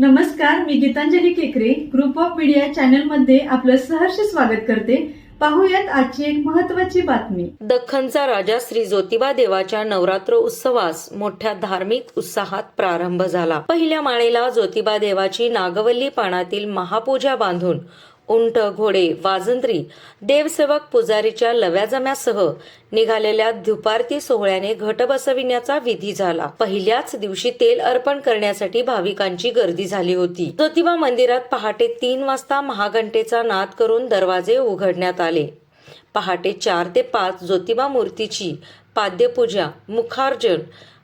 नमस्कार मी गीतांजली केकरे. Group of media चॅनलमध्ये आपलं सहर्ष स्वागत करते. पाहूयात आजची एक महत्वाची बातमी. दख्खनचा राजा श्री ज्योतिबा देवाच्या नवरात्र उत्सवास मोठ्या धार्मिक उत्साहात प्रारंभ झाला. पहिल्या माळेला ज्योतिबा देवाची नागवल्ली पानातील महापूजा बांधून उंट घोडे वाजंत्री देवसेवक पुजारीच्या लव्याजम्यासह निघालेल्या दुपारती सोहळ्याने घट बसविण्याचा विधी झाला. पहिल्याच दिवशी तेल अर्पण करण्यासाठी भाविकांची गर्दी झाली होती. ज्योतिबा मंदिरात पहाटे तीन वाजता महाघंटेचा नाद करून दरवाजे उघडण्यात आले. पहाटे चार ते पाच ज्योतिबा मूर्तीची पाद्यपूजा मुखार्जन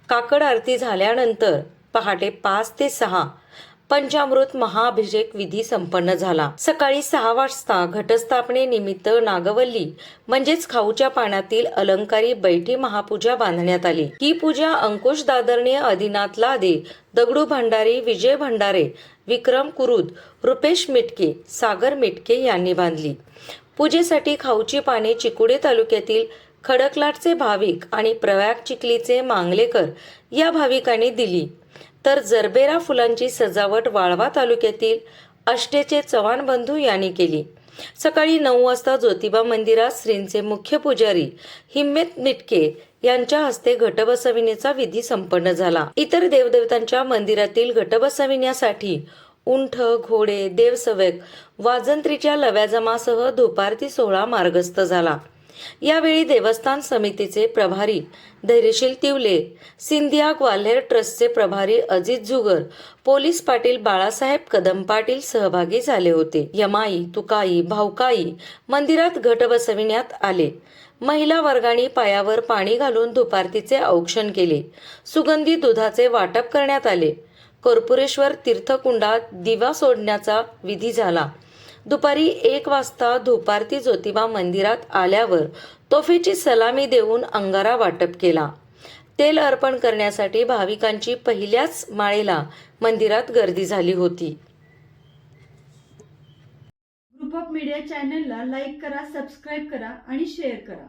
काकड आरती झाल्यानंतर पहाटे पाच ते सहा पंचामृत महाअभिषेक विधी संपन्न झाला. सकाळी सहा वाजता घटस्थापने निमित्त नागवल्ली म्हणजेच खाऊच्या पाण्यातील अलंकारी बैठी महापूजा बांधण्यात आली. ही पूजा अंकुश दादरने आदिनाथ लादे दगडू भंडारी विजय भंडारे विक्रम कुरुद रुपेश मिटके सागर मिटके यांनी बांधली. पूजेसाठी खाऊची पाने चिकुडे तालुक्यातील खडकलाटचे भाविक आणि प्रयाग चिखलीचे मांगलेकर या भाविकांनी दिली. तर जरबेरा फुलांची सजावट वाळवा तालुक्यातील अष्टेचे चव्हाण बंधू यांनी केली. सकाळी नऊ वाजता ज्योतिबा मंदिरात श्रींचे मुख्य पुजारी हिम्मेत मिटके यांच्या हस्ते घट विधी संपन्न झाला. इतर देवदेवतांच्या मंदिरातील घट बसविण्यासाठी उंठ घोडे देवसेवक वाजंत्रीच्या लव्याजमासह धोपारती सोहळा मार्गस्थ झाला. यावेळी देवस्थान समितीचे प्रभारी धैर्यशील तिवले सिंधिया ग्वाल्हेर ट्रस्टचे प्रभारी अजित जुगर पोलीस पाटील बाळासाहेब कदम पाटील सहभागी झाले होते. यमाई तुकाई भावकाई मंदिरात घट बसविण्यात आले. महिला वर्गाने पायावर पाणी घालून धुपारतीचे औक्षण केले. सुगंधी दुधाचे वाटप करण्यात आले. कर्पुरेश्वर तीर्थकुंडात दिवा सोडण्याचा विधी झाला. दुपारी एक वाजता धुपारती ज्योतिबा मंदिरात आल्यावर तोफेची सलामी देऊन अंगारा वाटप केला. तेल अर्पण करण्यासाठी भाविकांची पहिल्याच माळेला मंदिरात गर्दी झाली होती. ग्रुप ऑफ मीडिया चॅनलला लाईक करा सबस्क्राईब करा आणि शेअर करा.